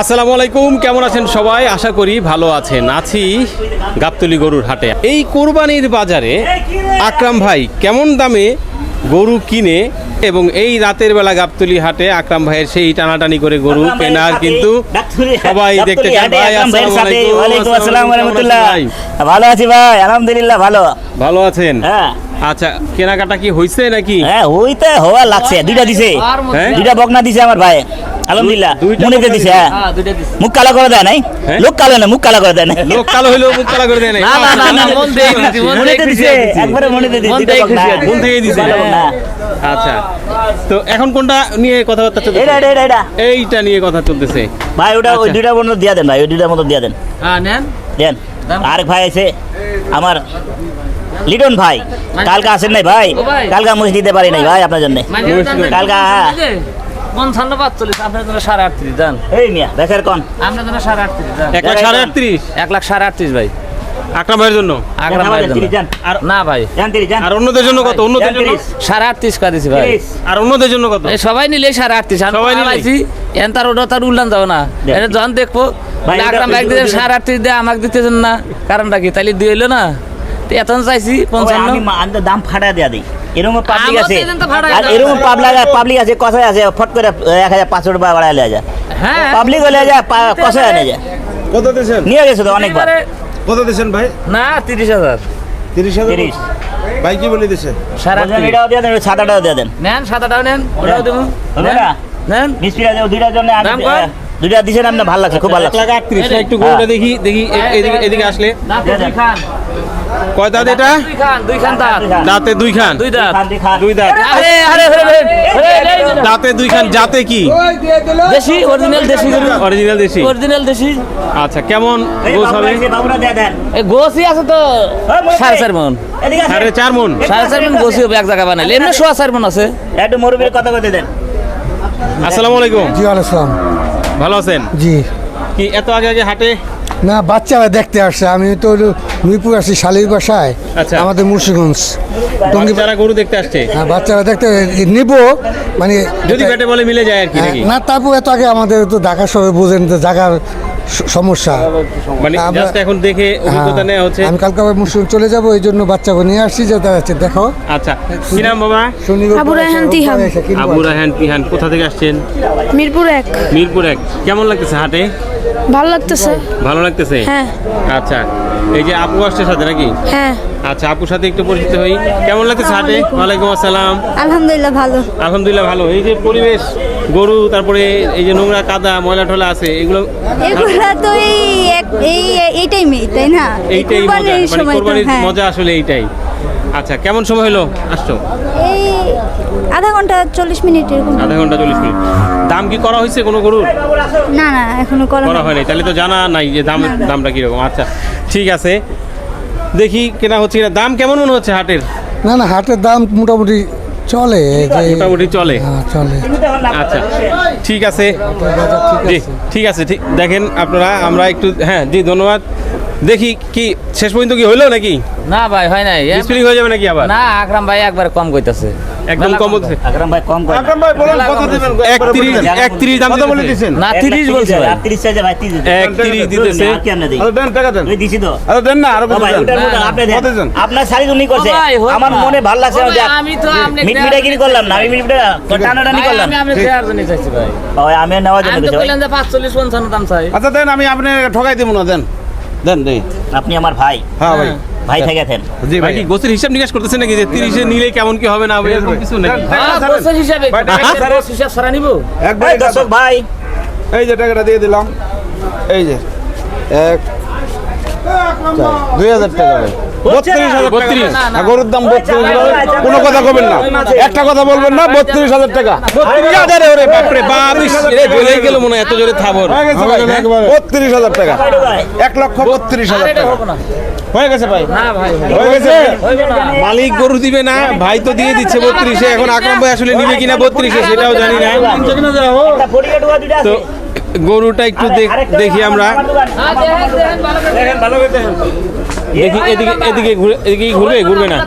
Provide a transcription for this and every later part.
আসসালামু আলাইকুম কেমন আছেন সবাই? আশা করি ভালো আছেন। আছি গাবতলি গরুর হাটে। এই কোরবানির বাজারে আকরাম ভাই কেমন দামে গরু কিনে এবং এই রাতের বেলা গাবতলি হাটে আকরাম ভাইয়ের সেই টানাটানি করে গরু কেনার কিন্তু সবাই দেখতে? ভালো আছি ভাই আলহামদুলিল্লাহ ভালো। ভালো আছেন? হ্যাঁ। আচ্ছা কেনাকাটা কি হয়েছে নাকি? হ্যাঁ ওইটা হওয়া লাগছে দুইটা দিছে। হ্যাঁ? দুইটা বকনা দিছে আমার ভাই। আলহামদুলিল্লাহ দুইটা মনেতে দিছে দিছে? হ্যাঁ। মুখ কালো করে দেয় নাই? হ্যাঁ? লোক কালো না মুখ কালো করে দেয় নাই? লোক কালো হইলেও মুখ কালা করে দেয় নাই। না, না, না, না, মন দিয়ে দিছি, মন একবারে মন দিয়ে। মন। আচ্ছা তো এখন কোনটা নিয়ে কথাবার্তা চলছে এটা এটা এটা, এটা এইটা নিয়ে কথা চলতেছে। ভাই ওটা ওই আচ্ছা। দুইটা মতো দিয়া দেন ভাই ওই দুইটার মতো দিয়া দেন। হ্যাঁ নেন। দেন। আরেক ভাই আছে আমার লিটন ভাই কালকা আসেন নাই ভাই? কালকা। মুছ দিতে পারি নাই ভাই আপনার জন্য। মানে কালকা, হ্যাঁ। পঞ্চান্ন পাঁচচল্লিশ আপনার জন্য সাড়ে আটত্রিশ দেন এই মিয়া কোন। আপনার জন্য সাড়ে আটত্রিশ দেন এক লাখ সাড়ে আটত্রিশ? এক লাখ সাড়ে আটত্রিশ ভাই। আকরাম ভাইয়ের জন্য? আগ্রাম ভাইয়ের জন্য। আর না ভাই। যান তিরিশ যান আর অন্যদের জন্য কত? অন্যদের জন্য? সাড়ে আটত্রিশ করে দিছি ভাই। আর অন্যদের জন্য কত? সবাই নিলে সাড়ে আটত্রিশ সবাই? এন তার ওটা তার উল্লান যাবে না। এটা যখন দেখব ভাই, আগ্রাম ভাই দিতে সাড়ে আটত্রিশ দেয় আমাকে দিতেছেন না। কারণটা কি? তাহলে দিয়ে এলো না? তো এত চাইছি পঞ্চান্ন। আমি দাম ফাটা দেয়া দিই। এরকম পাবলিক আছে। আর। এরকম পাবলিক পাবলিক আছে কথায় আছে ফট করে এক হাজার পাঁচশো টাকা বাড়ায় লিয়ে যায়। হ্যাঁ। পাবলিক হলে যায় কষায় আনে যায়। কত দিয়েছেন? নিয়ে গেছে তো অনেকবার। কত দিয়েছেন ভাই? না তিরিশ হাজার। তিরিশ হাজার? তিরিশ। ভাই কি বলে বলছেন আটত্রিশ। এটাও দিয়ে দেন সাত আটাও দিয়ে দেন। নেন সাদাটাও নেন ওটাও দেবো? নেন মিস্ত্রি আছে ওই দুইটার জন্য দুইটা দিছেন আপনার ভালো লাগছে খুব ভালো এক লাগছে লাখ আটত্রিশ একটু গরুটা হ্যাঁ। দেখি দেখি এদিকে এদিকে আসলে। কয় দাঁত এটা? দুই খান। দাঁত দাঁতে। দুই খান দুই দাঁত। দুই দাঁত আরে আরে দুই খান জাতে কি? দেশি অরিজিনাল দেশি অরিজিনাল দেশি। অরিজিনাল দেশি। আচ্ছা কেমন গোস হবে? এসে বাবুরা দিয়ে দেন। এই গোসি আছে তো। সাড়ে চার মন। সাড়ে চার মন। সাড়ে চার মন গোসি হবে এক জায়গা বানাইলে। এমনি সোয়া চার মন আছে। একটু মুরব্বির কথা বলতে দেন। আসসালামু আলাইকুম। জি আলাইসলাম ভালো আছেন? জি। কি এত আগে আগে হাটে? না বাচ্চারা দেখতে আসছে। আমি তো মিরপুর আসি শালির বাসায় আচ্ছা। আমাদের মুর্শিগঞ্জ টঙ্গি পাড়া গরু দেখতে আসছে? হ্যাঁ বাচ্চারা দেখতে নিব মানে যদি ব্যাটে বলে মিলে যায় আর কি হ্যাঁ, না তারপর এত আগে আমাদের তো ঢাকা শহরে বোঝেন তো জায়গার সমস্যা। মানে জাস্ট এখন দেখে অভিজ্ঞতা নেওয়া হচ্ছে। হ্যাঁ, আমি কালকে আবার মুন্সিগঞ্জ চলে যাব এই জন্য বাচ্চাকে নিয়ে আসছি যে তারা হচ্ছে দেখো। আচ্ছা কি নাম বাবা? আবু রায়হান। পরে আবু রাহান পিহান কোথা থেকে আসছেন? মিরপুর এক। মিরপুর এক। কেমন লাগতেছে হাটে? ভালো লাগতেছে। ভালো লাগতেছে? হ্যাঁ। আচ্ছা। এই যে আপু আসছে সাথে নাকি? হ্যাঁ। আচ্ছা আপুর সাথে একটু পরিচিত হই। কেমন লাগছে হাটে ওয়ালাইকুম আসসালাম। আলহামদুলিল্লাহ ভালো। আলহামদুলিল্লাহ ভালো। এই যে পরিবেশ গরু তারপরে এই যে নোংরা কাদা ময়লা ঠলা আছে এগুলো এগুলো তো এই এই এইটাই মেই তাই না? এইটাই মজা মানে কোরবানির হ্যাঁ। মজা আসলে এইটাই। আচ্ছা কেমন সময় হলো? আসছো। আধা ঘণ্টা চল্লিশ মিনিট এরকম। আধা ঘণ্টা চল্লিশ মিনিট। দাম কি করা হয়েছে কোনো গরুর? না না এখনও করা করা হয়নি। তাহলে তো জানা নাই যে দাম দামটা কীরকম। আচ্ছা ঠিক আছে। দেখি কেনা হচ্ছে কিনা। দাম কেমন মনে হচ্ছে হাটের? না না হাটের দাম মোটামুটি চলে যে মোটামুটি চলে। হ্যাঁ চলে। আচ্ছা ঠিক আছে। জি ঠিক আছে। ঠিক দেখেন আপনারা আমরা একটু হ্যাঁ জি ধন্যবাদ। দেখি কি শেষ পর্যন্ত কি হইল নাকি? না ভাই হয় নাই। স্প্রিং হয়ে যাবে নাকি আবার? না আকরাম ভাই একবার কম কইতাছে। একদম কম বলছে। আকরাম ভাই কম না। আকরাম ভাই বলেন কত দিবেন একত্রিশ একত্রিশ দাম কত বলে। দিছেন না তিরিশ বলছে ভাই। আর তিরিশ চাইছে ভাই তিরিশ দিন। একত্রিশ দিতেছে। কি আমরা দিই? আরে দেন টাকা দেন। ওই দিছি তো। আরে দেন না আরও ভাই, দেন। আপনি দেন। কত দেন? আপনার শাড়ি উনি করছে ভাই, আমার মনে ভালো লাগছে ভাই। আমি তো আপনি মিট মিটাই কিনি করলাম না আমি মিট মিটা টানাটানি করলাম। আমি আপনি দেওয়ার জন্য চাইছি ভাই। ওই আমি নেওয়ার জন্য আমি তো বললাম যে পাঁচচল্লিশ পঞ্চান্ন দাম চাই। আচ্ছা দেন আমি আপনি ঠকাই দেবো না দেন। দেন দেই আপনি আমার ভাই। হ্যাঁ ভাই। ভাই থেকেছেন জি ভাই। কি গোছের হিসাব নিকাশ করতেছেন নাকি যে তিরিশে নিলে কেমন কি হবে না হবে এরকম কিছু নাকি? হ্যাঁ, ছাড়েন। হিসাবে। হ্যাঁ, হিসাব সারা নিব। একবার ভাই দর্শক ভাই। এই যে টাকাটা দিয়ে দিলাম। এই যে এক দুই হাজার টাকা বত্রিশ হাজার বত্রিশ। গরুর দাম বত্রিশ হাজার কোনো কথা কবেন না একটা কথা বলবেন না বত্রিশ হাজার টাকা বাপরে গেল মনে এত জোরে থাবর হয়ে বত্রিশ হাজার টাকা এক লক্ষ বত্রিশ হাজার টাকা হয়ে গেছে ভাই হয়ে গেছে মালিক গরু দিবে না ভাই তো দিয়ে দিচ্ছে বত্রিশে এখন আকরাম ভাই আসলে নিবে কিনা বত্রিশে সেটাও জানি না তো গরুটা একটু দেখ- দেখি আমরা। হ্যাঁ, দেখেন, দেখেন, ভালো করে দেখেন। দেখি এদিকে এদিকে ঘুরে- এদিকে ঘুরবে ঘুরবে না।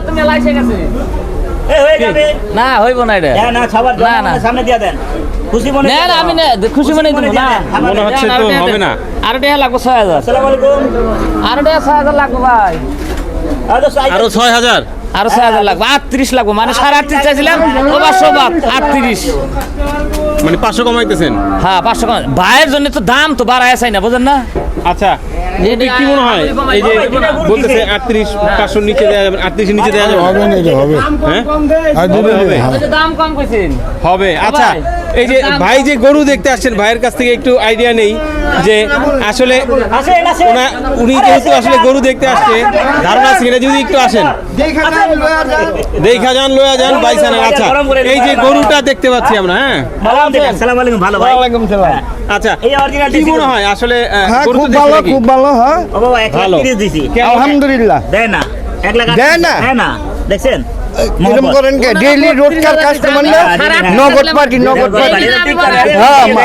হয়ে যাবে। না হইব না এটা। না না, না। সামনে দিয়ে দেন। খুশি মনে না না আমি খুশি মনে দেবো না। মনে হচ্ছে তো হবে না। আরও টাকা লাগবে ছয় হাজার। আসসালামু আলাইকুম। আরও টাকা ছয় হাজার লাগবে ভাই। আরও সাইজ আরও ছয় হাজার? আরও ছয় হাজার লাগবে। আটত্রিশ লাগবে। মানে সাড়ে আটত্রিশ চাইছিলাম ও আটত্রিশ। মানে পাঁচশো কমাইতেছেন? হ্যাঁ পাঁচশো কম ভাইয়ের জন্য তো দাম তো বাড়ায় চাই না বোঝেন না? আচ্ছা কি মনে হয়? এই যে বলতেছে আটত্রিশ পাঁচশোর নিচে দেওয়া যাবে আটত্রিশের নিচে দেওয়া যাবে। হবে না হবে। হ্যাঁ? হবে, হবে। দাম কম কইছেন। হবে আচ্ছা। এই যে ভাই যে গরু দেখতে আসছেন ভাইয়ের কাছ থেকে একটু আইডিয়া নেই যে আসলে উনি যেহেতু আসলে গরু দেখতে আসছে ধারণা আছে কিনা যদি একটু আসেন। দেখা যান লয়া যান বাইসানের আচ্ছা এই যে গরুটা দেখতে পাচ্ছি আমরা হ্যাঁ? ভালো আছেন আসসালামু আলাইকুম ভালো ভাই। ওয়ালাইকুম সালাম। আচ্ছা কি মনে হয় আসলে হ্যাঁ খুব ভালো খুব ভালো হ্যাঁ। লাখ ভালো। আলহামদুলিল্লাহ। দেয় না। এক লাখ দেয় না? দেয় না। দেখছেন? এরকম করেন কে? ডেইলি রোজকার কাস্টমার না নগদ পার্টি নগদ পার্টি হ্যাঁ, মা।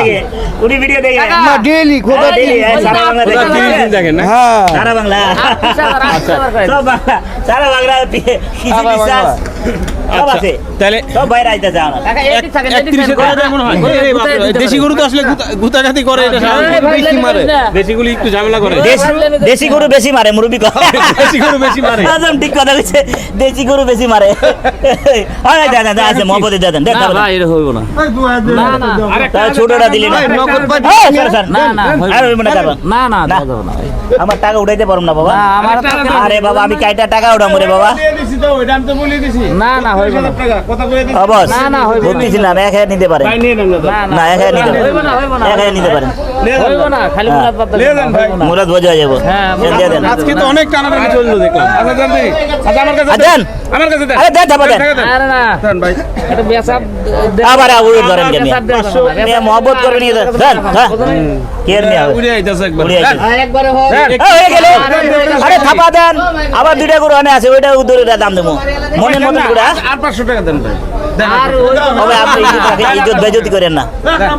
উনি ভিডিও দেখে। মা ডেইলি খোদা ডেইলি সারা বাংলা দেখে। দেখেন না? হ্যাঁ। সারা বাংলা। সারা বাংলা। সারা বাংলা। সারা বিশ্বাস? আচ্ছা, তাহলে মনে হয়। দেশি গরু তো আসলে গুতাগাতি করে এটা স্বাভাবিক। বেশি মারে। দেশিগুলি একটু ঝামেলা করে। দেশি গরু বেশি মারে মুরব্বি দেশি গরু বেশি মারে। একদম ঠিক কথা কইছে। দেশি গরু বেশি মারে। হয় দেন দেন আছে মহব্বতে দেন। দেন না ভাই এটা হইব না। না না। তাহলে ছোটটা দিলি না। নগদ পার্টি হ্যাঁ, স্যার, স্যার। না না আর হইব না কারণ। না না না। না আমার টাকা উঠাইতে পারুম না বাবা। আমার আরে বাবা আমি কাইটা টাকা উঠাম রে বাবা? না না হইব না। অবস না, না, না। এক হাজার নিতে পারেন না না এক হাজার নিতে পারেন না হইব না। এক হাজার নিতে পারেন হইব না খালি মুরাদ বাদ দেবেন না, হইব না। মুরাদ বোঝা যাব হ্যাঁ, দেন, দিয়ে দেন। আজকে তো অনেক টানাটানি চলল দেখলাম। আর দেন। আমার কাছে দেন। আরে দেন ধাপা দেন আরে না। এটা বেসাব আবার উড়ে ধরেন কেন না, করে দেন দেন। হবে? উড়ে আইতাছে একবার। একবারে হয়ে। আরে থাপা দেন। আবার দুইটা গরু আনে আছে ওইটা উদরে দাম দেবো। মনের মতন করে? আর পাঁচশো টাকা দেন ভাই আর হইব আপনি ইজ্জত বেজতি করেন না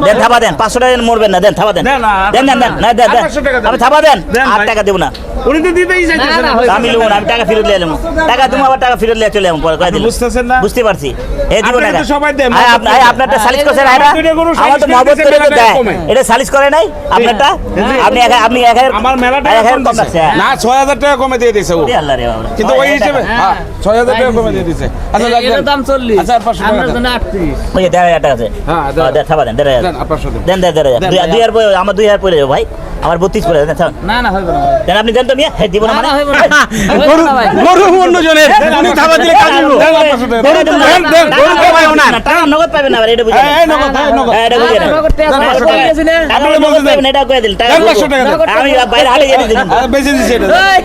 দেন থাপা দেন পাঁচশো টাকা মরবেন না দেন থাপা দেন দেন দেন দেন দেন না দেন দেন পাঁচশো টাকা দেন। আপনি থাপা দেন দেন আর টাকা দেবো না উনি তো দিতেই চাইতেছেন না, না। হইব আমি লুবো না আমি টাকা ফেরত নিয়ে এলাম টাকা তুমি আবার টাকা ফেরত নিয়ে চলে যাব পরে কয়ে দিলাম বুঝতেছেন না? বুঝতে পারছি এই দিব টাকা সবাই দেয়, আপনা-। আপনারটা করছেন আমার তো মহব্বত করে তো এটা সালিশ করে নাই আপনারটা আপনি এক আপনি এক হাজার আমার কম না টাকা কমে দিয়ে দিছে ও আল্লাহ রে বাবা কিন্তু ওই হিসেবে হ্যাঁ টাকা কমে দিয়ে আচ্ছা দাম আচ্ছা, আপনার দেন। জন্য আটত্রিশ। ওই যে দেড় হাজার টাকা আছে। হ্যাঁ, দেড় হ্যাঁ, দেন, থাপা দেন দেড় হাজার। দেন, হাজার আমার দুই হাজার পরে যাব ভাই। আমার বত্রিশ পরে না না হইব না দেন আপনি দেন তো মিয়া হ্যাঁ দিব না না, মানে হইব না। গরু গরু অন্য জনের উনি দিলে কাজ হইবো। দেন, টাকা দেন। গরু দেন, দেন, দেন, গরু টাকা টাকা নগদ পাবেন না এটা বুঝে এই, নগদ, এই নগদ। হ্যাঁ, এটা বুঝে নেন। নগদ টাকা হ্যাঁ, পাঁচশো টাকা- টাকা দিয়েছি না? টাকা নগদ পাবেন, এটা কয়ে দিন, টাকা দেন, নগদ। পাঁচশো টাকা আমি বাইরে দিছে এটা দেন। এই,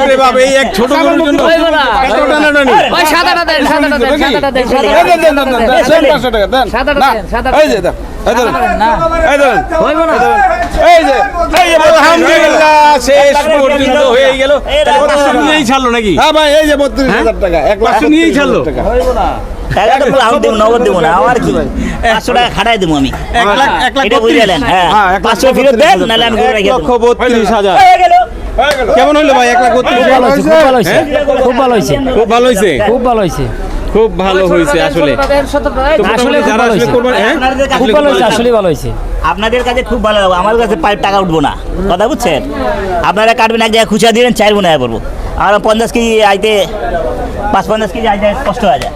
হইব বাপ, এই এক ছোট গরুর জন্য হইব না। সাদাটা দেন, সাদাটা দেন, সাদাটা দেন, দেন, দেন, দেন, দেন, দেন, দেন, দেন, পাঁচশো টাকা দেন। সাদাটা না, দেন, সাদাটা এই যে দেন, এই দেন, না, এই দেন, হইব না। এই যে, আলহামদুলিল্লাহ শেষ পর্যন্ত হয়ে গেল। পাঁচশো নিয়েই ছাড়লো নাকি? হ্যাঁ ভাই এই যে বত্রিশ হাজার টাকা এক পাঁচশো নিয়েই ছাড়লো? টাকা। না, হ্যাঁ। হ্যাঁ, হয়ে। হয়ে। কেমন হইল ভাই এক লাখ খুব ভালো হয়েছে খুব ভালো হয়েছে। হ্যাঁ? খুব ভালো হয়েছে। খুব ভালো হয়েছে? খুব ভালো হয়েছে। খুব ভালো হয়েছে আসলে। যারা আসলে কোরবানি হ্যাঁ? খুব ভালো হয়েছে আসলে ভালো হয়েছে। আপনাদের কাছে খুব ভালো লাগবে। আমার কাছে পাইপ টাকা উঠবো না। কথা বুঝছেন? আপনারা কাটবেন এক জায়গায় খুচরা দিলেন চার গুণে পড়ব আর পঞ্চাশ কেজি আইতে পাঁচ পঞ্চাশ কেজি আইতে কষ্ট হয়ে যায়।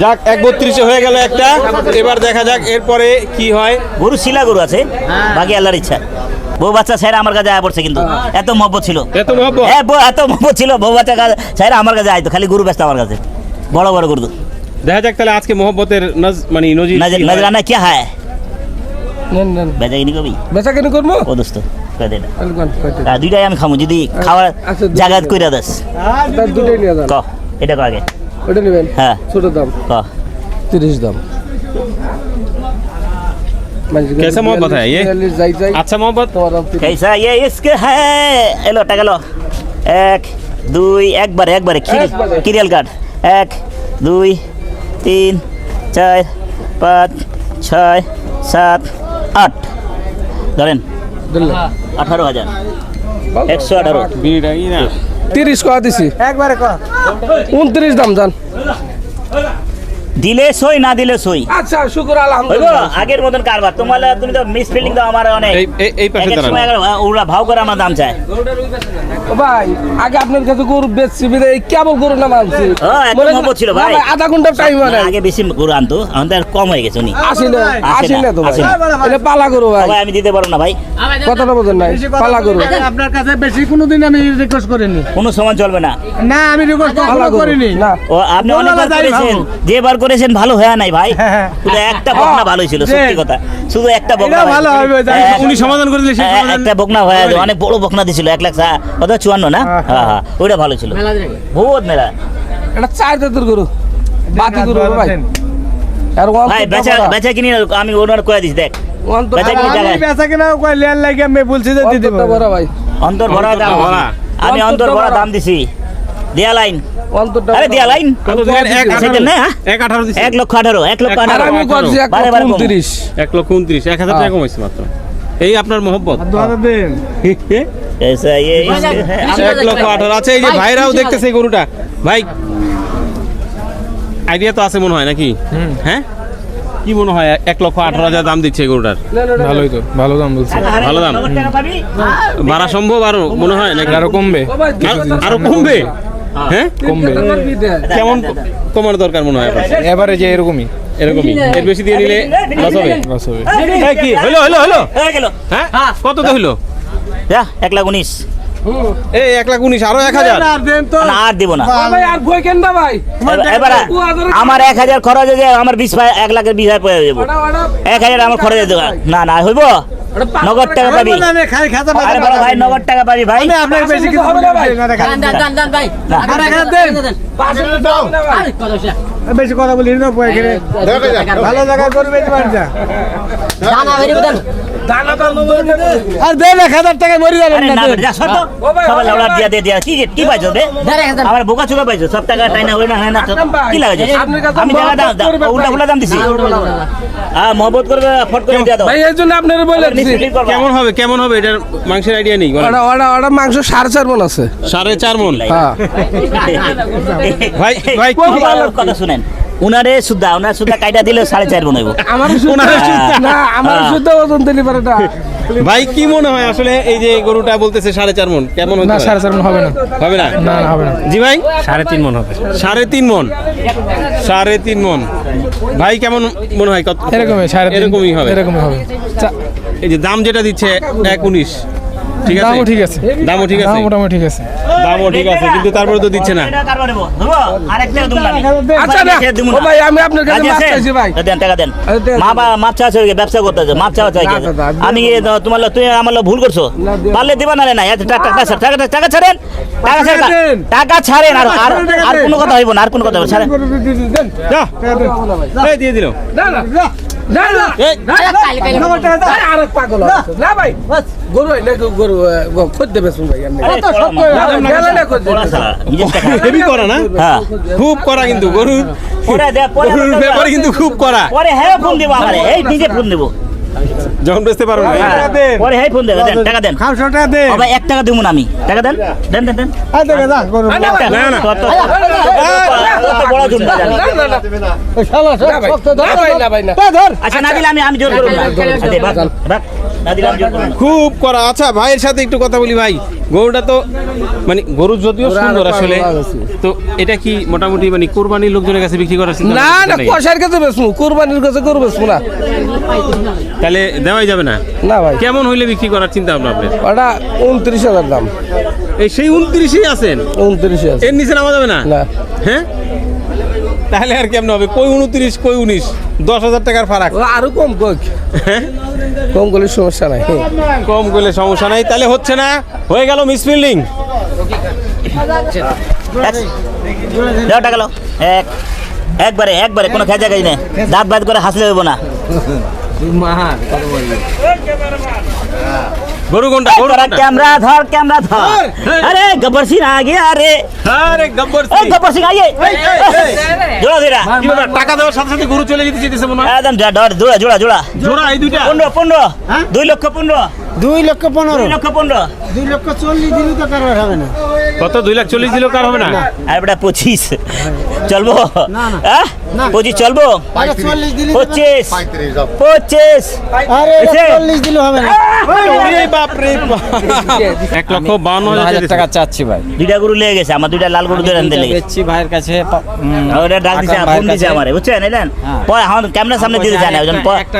যাক এক বত্রিশে হয়ে গেল একটা। এবার দেখা যাক এরপরে কি হয়। গরু শিলা গরু আছে। বাকি আল্লাহর ইচ্ছা। বউ বাচ্চা স্যার আমার কাছে আয়া পড়ছে কিন্তু। এত মহব্বত ছিল। এত মহব্বত? হ্যাঁ এত মহব্বত ছিল। বউ বাচ্চা স্যার আমার কাছে আইতো খালি গরু ব্যস্ত আমার কাছে। বড় বড় গরু দেখা যাক তাহলে আজকে মোহব্বতের নজ মানে নজির হয়। নজরানা কে হায়? নেন নেন বেচা কিনি কবি বেচা কেন করবো ও দোস্ত কয়ে দে না। আলগান কয়টা আর দুইটাই আমি খামু যদি খাওয়ার আচ্ছা, দুইটাই জায়গা দাও। কইরা দাস তার দুটোই নিয়ে যান ক এটা কো আগে ওটা নেবেন হ্যাঁ ছোট দাম ক তিরিশ দাম कैसा मोहब्बत है ये? যাই যাই আচ্ছা মোহব্বত তোমার দাম তিরিশ। कैसा ये इसके है এলো টাকা লো এক দুই একবারে একবারে একবারে। কিরিয়াল কার্ড এক দুই তিন চার পাঁচ ছয় সাত আট। ধরেন। আঠারো হাজার। একশো আঠারো। তিরিশ কয়া দিছি। একবারে উনত্রিশ দাম জান দিলে সই না দিলে সই। আচ্ছা শুক্র আলহামদুলিল্লাহ। আগের মতন কারবার। তোমার তুমি তো মিস ফিল্ডিং দাও আমার অনেক। এই- পাশে আবার ওরা ভাও করে আমার দাম চায়। ভাই আগে আপনার কাছে গরু বেচছি বিদে এই কেবল গরু না মানছি? মনে- মহব্বত ছিল ভাই। আধা ঘণ্টা টাইম না, হয় আগে বেশি গরু আনতো এখন তো আর কম হয়ে গেছে উনি। আসি না আসি না, তো ভাই। এটা পালা গরু ভাই। ভাই আমি দিতে পারব না ভাই। কথাটা বোঝেন নাই পালা গরু। আপনার কাছে বেশি কোনোদিন আমি রিকোয়েস্ট করিনি। কোনো সময় চলবে না। না আমি রিকোয়েস্ট গরু। না। ও আপনি অনেকবার যাই করেছেন যেবার করেছেন ভালো হয় নাই ভাই। হ্যাঁ। শুধু একটা বকনা ভালো ছিল সত্যি কথা। শুধু একটা বকনা ভালো হবে, হ্যাঁ, উনি সমাধান করে দিলে সেই হ্যাঁ, সমাধান- একটা বকনা হয়ে অনেক বড় বকনা দিছিল এক লাখ কত চুয়ান্ন না? হ্যাঁ হ্যাঁ। ওইটা ভালো ছিল। বহুত মেলা। এটা চার দাঁতের গরু। বাতি গরু ভাই। ভাই বেচা বেচা কিনি আমি ওনার দেখ। বেচা কিনি লাগে আমি বলছি যে দিতে অন্তর ভরা দাম। আমি অন্তর ভরা দাম দিছি। দেয়া লাইন। আরে দেয়া লাইন। এক আঠারো? সেকেন্ড না হ্যাঁ? এক আঠারো দিছে? এক লক্ষ আঠারো এক লক্ষ আঠারো। এক বারে বারে কম। উনত্রিশ। এক লক্ষ উনত্রিশ এক হাজার টাকা কমাইছে মাত্র। এই আপনার মহব্বত। হ্যাঁ, এক লক্ষ আঠারো এই যে ভাইরাও দেখতেছে গরুটা। ভাই আইডিয়া তো আছে মনে হয় নাকি? হ্যাঁ? কি মনে হয় এক লক্ষ আঠারো হাজার দাম দিচ্ছে গরুটার? ভালোই তো ভালো দাম বলছে। ভালো দাম। বাড়া সম্ভব আরও মনে হয় নাকি? আরও কমবে। আরো- আরও কমবে? হ্যাঁ? কমবে। কেমন কমার দরকার মনে হয় এবারে যে এরকমই। এরকমই? এর বেশি দিয়ে নিলে লস হবে? বাস হবে। কি? হলো হলো হলো হয়ে গেল। হ্যাঁ? কত তো হলো যা এক লাখ উনিশ। এই এক লাখ উনিশ আরও এক হাজার। আর না, দিব এবার- আমার এক হাজার খরচ হয়ে যায় আমার বিশ এক লাখের বিশ হাজার পড়ে যাব। এক হাজার আমার খরচ হয়ে যাবে। না না হইব? নগদ টাকা পাবি। আরে বড় ভাই নগদ টাকা পাবি ভাই। আমি আপনাকে বেশি কিছু হবে না ভাই। দান দান দান না। আর হাজার দেন বেশি কথা বলি না পয় ভালো জায়গা করবে পারছা আর দেন এক হাজার টাকা মরি যাবেন না না দেন। যা সর তো। সবাই লাউড়া দিয়া দিয়ে দিয়া। কি কি পাইছো বে আমার বোকা চুকা পাইছো? সব টাকা টাইনা হয় না হয় না কি লাগে আমি টাকা দাম দাম- উল্টা উল্টা দাম দিছি। হ্যাঁ মহব্বত করবে ফট করে দিয়ে দাও। ভাই এই জন্য আপনার বলে দিছি। মিস্ত্রি করবা। কেমন হবে কেমন হবে? এটার মাংসের আইডিয়া নেই ওটা ওটা ওটা মাংস সাড়ে চার মন আছে। সাড়ে চার মন হ্যাঁ। ভাই- ভাই, কথা শুনেন। উনারে সুদ্ধা উনার সুদ্ধা কাইটা দিলে সাড়ে চার বনাইব আমার শুদ্ধ না আমার হ্যাঁ। শুদ্ধ ওজন দিলি পারে এটা ভাই কি মনে হয় আসলে এই যে গরুটা বলতেছে সাড়ে চার মন? কেমন না সাড়ে চার মন হবে না। হবে না না? না হবে না। জি ভাই? সাড়ে তিন মন হবে। সাড়ে তিন মন? সাড়ে তিন মন। ভাই কেমন মনে হয়? কত এরকমই সাড়ে তিন- এরকমই হবে। এরকমই হবে। এই যে দাম যেটা দিচ্ছে এক উনিশ। ঠিক আছে? দামও ঠিক আছে। দামও ঠিক আছে? মোটামুটি ঠিক আছে। দামও ঠিক আছে কিন্তু তারপরে তো দিচ্ছে না। আচ্ছা ও ভাই আমি আপনার কাছে মাপ চাইছি ভাই। দেন টাকা দেন। মা বা মাপ চাওয়া ব্যবসা করতে আছে মাপ চাওয়া চাই আমি- তোমার তুমি আমার ভুল করছ। পারলে দিবা না রে না টাকা টাকা টাকা টাকা ছাড়েন। টাকা ছাড়েন টাকা ছাড়েন। আর আর আর কোনো কথা হইব না আর কোনো কথা হইব ছাড়েন। দেন। যা। দিয়ে দিল। না না হয় হ্যাঁ খুব করা কিন্তু গরুর ব্যাপারে কিন্তু খুব করা পরে হ্যাঁ ফোন দেবো আমারে এই নিজে ফোন দিব যখন বেচতে পারো না হ্যাঁ, দেন। পরে হ্যাঁ ফোন দেন টাকা দেন খাওয়া টাকা দেন বাবা এক টাকা দিব না আমি টাকা দেন দেন দেন দেন আর দেখে যা করুন এক টাকা। না, না। তোর তো- তোর তো বড় জুন জানি। না, না, না। না ভাই, না ভাই, না ভাই, না। আচ্ছা না দিলে আমি আমি জোর করব না দে, জোর করব খুব করা আচ্ছা ভাইয়ের সাথে একটু কথা বলি ভাই গরুটা তো মানে গরু যদিও সুন্দর আসলে আছে। তো এটা কি মোটামুটি মানে কোরবানির লোকজনের কাছে বিক্রি করার না না নেই? কাছে বেসমু কোরবানির কাছে গরু বেসমু না তাহলে দেওয়াই যাবে না? না ভাই। কেমন হইলে বিক্রি করার চিন্তা ভাবনা আপনার? ওটা উনত্রিশ হাজার দাম। এই সেই উনত্রিশেই আছেন? উনত্রিশ আছে এর নিচে নামা যাবে না? না। হ্যাঁ? তাহলে আর কেমন হবে? কই উনত্রিশ কই উনিশ? দশ হাজার টাকার ফারাক। ও আরও কম কোক হ্যাঁ? কম করলে সমস্যা নাই। কম করলে সমস্যা নাই তাহলে হচ্ছে না? হয়ে গেল মিসফিল্ডিং দাও টাকা লো এক একবারে একবারে কোনো খেজা খাই নেই দাঁত বাদ করে হাসলে হইব না। গরু কোনটা? গরু ক্যামেরা ধর ক্যামেরা ধর। আরে গব্বর সিং আ গিয়া আরে। আরে গব্বর সিং। গব্বর সিং আইয়ে। জোড়া দেরা টাকা দেওয়ার সাথে সাথে গরু চলে যেতে যেতেছে মনে হয়? একদম জোড়া জোড়া জোড়া। জোড়া এই দুইটা? 15 15 2 লক্ষ 15 দুই লক্ষ পনেরো। লক্ষ পনেরো। দুই লক্ষ চল্লিশ দিনই তো হবে না। কত? দুই লাখ চল্লিশ দিলেও কার হবে না? আর বেটা পঁচিশ। চলবো? হ্যাঁ পঁচিশ চলবো? পঁচিশ। পঁচিশ। চল্লিশ দিলে হবে না। ওরে বাপ রে বাপ। এক লক্ষ হাজার হাজার টাকা চাচ্ছি ভাই। দুইটা গরু লেগে গেছে আমার দুইটা লাল গরু ধরে আনতে লেগে বেচছি ভাইয়ের কাছে ওটা ডাক দিছে ফোন দিছে আমারে বুঝছেন? এলেন হ্যাঁ। পরে এখন ক্যামেরার সামনে দিতে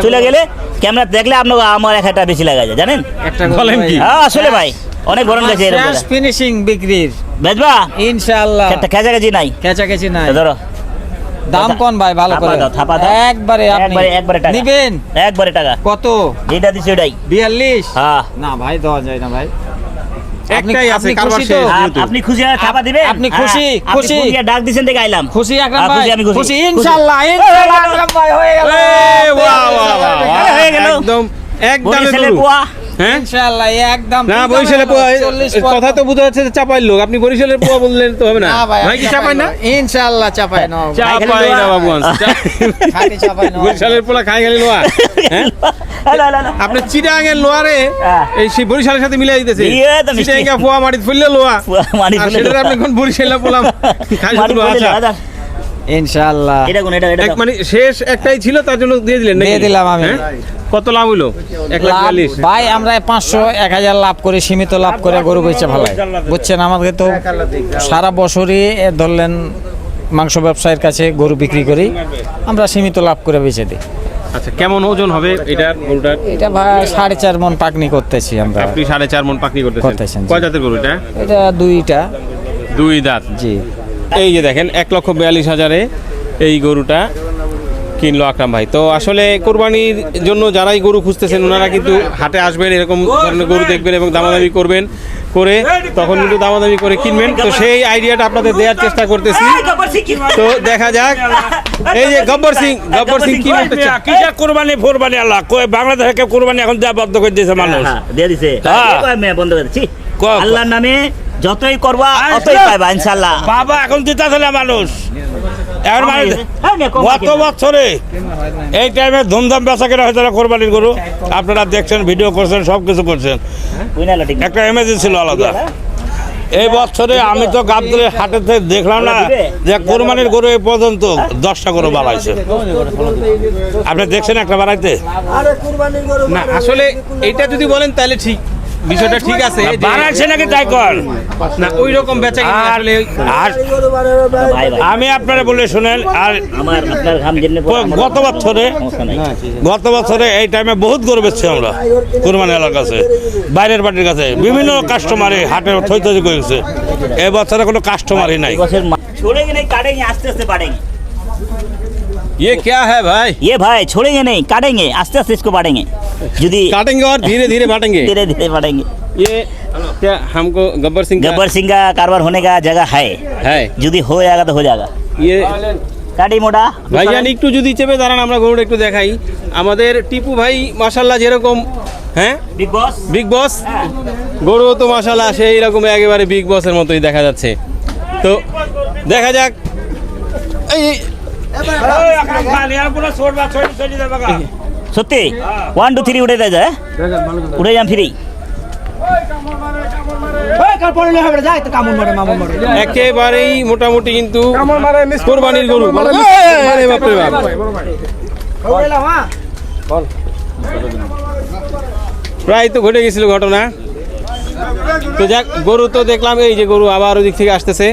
চলে গেলে ক্যামেরা দেখলে আপনার আমার এক একটা বেশি লাগা যায় জানেন? একটা বলেন কি? হ্যাঁ আসলে ভাই অনেক বরণ গেছে এরকম ফিনিশিং বিক্রির। বেচবা? ইনশাআল্লাহ। একটা কাছাকাছি নাই। কেচাকেচি নাই। ধরো। দাম কোন ভাই ভালো করে? দাও, থাপা দাও। একবারে আপনি একবারে একবারে টাকা। নিবেন? একবারে টাকা। কত? যেটা দিছে ওটাই। বিয়াল্লিশ? হ্যাঁ। না ভাই দেওয়া যায় না ভাই। একটাই আছে কারবার শেষ। আপনি খুশি হয়ে থাপা দিবেন? আপনি খুশি? হ্যাঁ, আপনি খুশি? ফোন দিয়ে ডাক দিছেন দেখে আইলাম। খুশি আকরাম হ্যাঁ, ভাই। আমি খুশি। খুশি খুশি। ইনশাআল্লাহ ইনশাআল্লাহ আকরাম ভাই হয়ে গেল। বাহ, বাহ। আরে হয়ে গেল। একদম একদম হ্যাঁ? ইনশাআল্লাহ একদম না বরিশালের পোয়া কথা তো বোঝা যাচ্ছে চাপাই লোক। আপনি বরিশালের পোয়া বললেন তো হবে না? ভাই কি চাপাই না? ইনশাআল্লাহ চাপাই না চাপাই না বাবু খাঁটি চাপাই না বরিশালের পোলা খাই গেলে লোয়া। হ্যাঁ? হ্যালো। লোয়ারে হ্যাঁ। এই সেই বরিশালের সাথে মিলাই দিতেছে। মিষ্টি। চিটাঙ্গা পোয়া মাটিতে ফুললে লোয়া। পোয়া ফুললে আপনি কোন বরিশালে পোলাম। খাই শুধু। ইনশাআল্লাহ। এটা কোন এটা এটা এক মানে শেষ একটাই ছিল তার জন্য দিয়ে দিলেন নাকি? দিয়ে দিলাম আমি। হ্যাঁ? কত লাভ হইল? এক লাখ বিয়াল্লিশ। ভাই আমরা পাঁচশো এক হাজার লাভ করে সীমিত লাভ করে গরু বেচে ভালো। বুঝছেন আমাদের তো সারা বছরই ধরলেন মাংস ব্যবসায়ীর কাছে গরু বিক্রি করি আমরা সীমিত লাভ করে বেচে দিই। আচ্ছা কেমন ওজন হবে এটার গরুটার? এটা ভাই সাড়ে চার মন পাকনি করতেছি আমরা। আপনি সাড়ে চার মন পাকনি করতেছেন। করতেছেন, কয় জাতের গরু এটা? এটা দুইটা। দুই দাঁত। জি। এই যে দেখেন এক লক্ষ বিয়াল্লিশ হাজারে এই গরুটা কিনলো আকরাম ভাই। তো আসলে কোরবানির জন্য যারাই গরু খুঁজতেছেন ওনারা কিন্তু হাটে আসবেন এরকম ধরনের গরু দেখবেন এবং দামাদামি করবেন করে তখন কিন্তু দামাদামি করে কিনবেন। তো সেই আইডিয়াটা আপনাদের দেওয়ার চেষ্টা করতেছি। তো দেখা যাক। এই যে গব্বর সিং গব্বর সিং কি বলতে চান? কিসের কোরবানি ফোরবানি আল্লাহ? কই বাংলাদেশকে কোরবানি এখন যা বদ্ধ করে দিয়েছে মানুষ? হ্যাঁ, দিয়ে দিছে। হ্যাঁ। কয় বন্ধ করে দিচ্ছি আল্লাহর নামে যতই করবা অতই পাইবা ইনশাআল্লাহ বাবা এখন দিতেছে না মানুষ। এখন মানুষ। হ্যাঁ, গত বছরে এই টাইমে ধুমধাম বেচা কেনা হয়েছে না কোরবানির গরু। আপনারা দেখছেন ভিডিও করছেন সব কিছু করছেন একটা এমার্জেন্সি ছিল আলাদা। এই বছরে আমি তো গাবদলের হাটে থেকে দেখলাম না যে কোরবানির গরু এই পর্যন্ত দশটা গরু বাড়াইছে আপনি দেখছেন একটা বাড়াইতে না আসলে এটা যদি বলেন তাহলে ঠিক। বিষয়টা ঠিক আছে যে- বাড়াইছে নাকি তাই কর না ওই রকম বেচা কিনা আর আসলে আর ভাই ভাই আমি আপনারা বলে শুনেন আর আমার আপনার ঘাম জেনে গত বছরে সমস্যা নাই গত বছরে এই টাইমে বহুত গরু বেচছি আমরা কুরবানি এলাকার কাছে বাইরের পার্টির কাছে বিভিন্ন কাস্টমারই হাটে থই থই করেছে এই বছরে কোনো কাস্টমারই নাই বছর छोड़ेंगे नहीं काटेंगे आस्ते आस्ते बाढ़ेंगे ये क्या है भाई ये भाई छोड़ेंगे नहीं काटेंगे आस्ते आस्ते इसको बाढ़ेंगे यदि काटेंगे और धीरे धीरे बांटेंगे धीरे धीरे बाढ़ेंगे ये क्या हमको गब्बर सिंह का गब्बर सिंह का कारोबार होने का जगह है है यदि हो जाएगा तो हो जाएगा ये কাটি মোটা ভাইজান একটু যদি চেপে দাঁড়ান আমরা গরুটা একটু দেখাই আমাদের টিপু ভাই মাশাল্লাহ যেরকম হ্যাঁ বিগ বস বিগ বস গরু তো মাশাল্লাহ সেই রকম একেবারে বিগ বসের মতোই দেখা যাচ্ছে তো দেখা যাক এই এই, সত্যি? ওয়ান টু থ্রি উঠে দেয় যায় উঠে যান ফ্রি একেবারেই মোটামুটি কিন্তু কোরবানির গরু। প্রায় তো ঘটে গেছিল ঘটনা। তো যাক গরু তো দেখলাম এই যে গরু আবার ওদিক থেকে আসতেছে।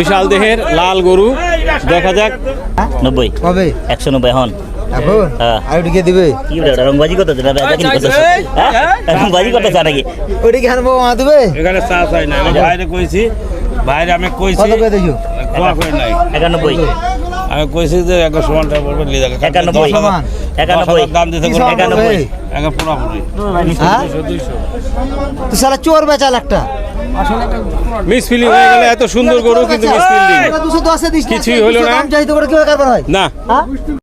বিশাল দেহের লাল গরু। দেখা যাক। নব্বই। কবে? একশো নব্বই হন হ্যাঁ। আর ওটিকে দিবে? কি রংবাজি কত এটা বেচা কিনি কত রংবাজি কত চা নাকি? ওটিকে হানবো মা দিবে? এখানে চা চাই না আমি বাইরে কইছি। বাইরে আমি কইছি কত করে দিছো কোয়া করে নাই? একানব্বই। আমি কইছি যে এক সমান টাকা পড়বে নিয়ে যাবে। একানব্বই। একানব্বই। দাম দিতে কি একানব্বই। হবে? পুরোপুরি হ্যাঁ? তুই সারা চোর বেচা একটা। মিস ফিলিং হয়ে গেল এত সুন্দর গরু কিন্তু মিস ফিল্ডিং। দুশো দশে দিস কিছুই হলো না। হয়? না। হ্যাঁ?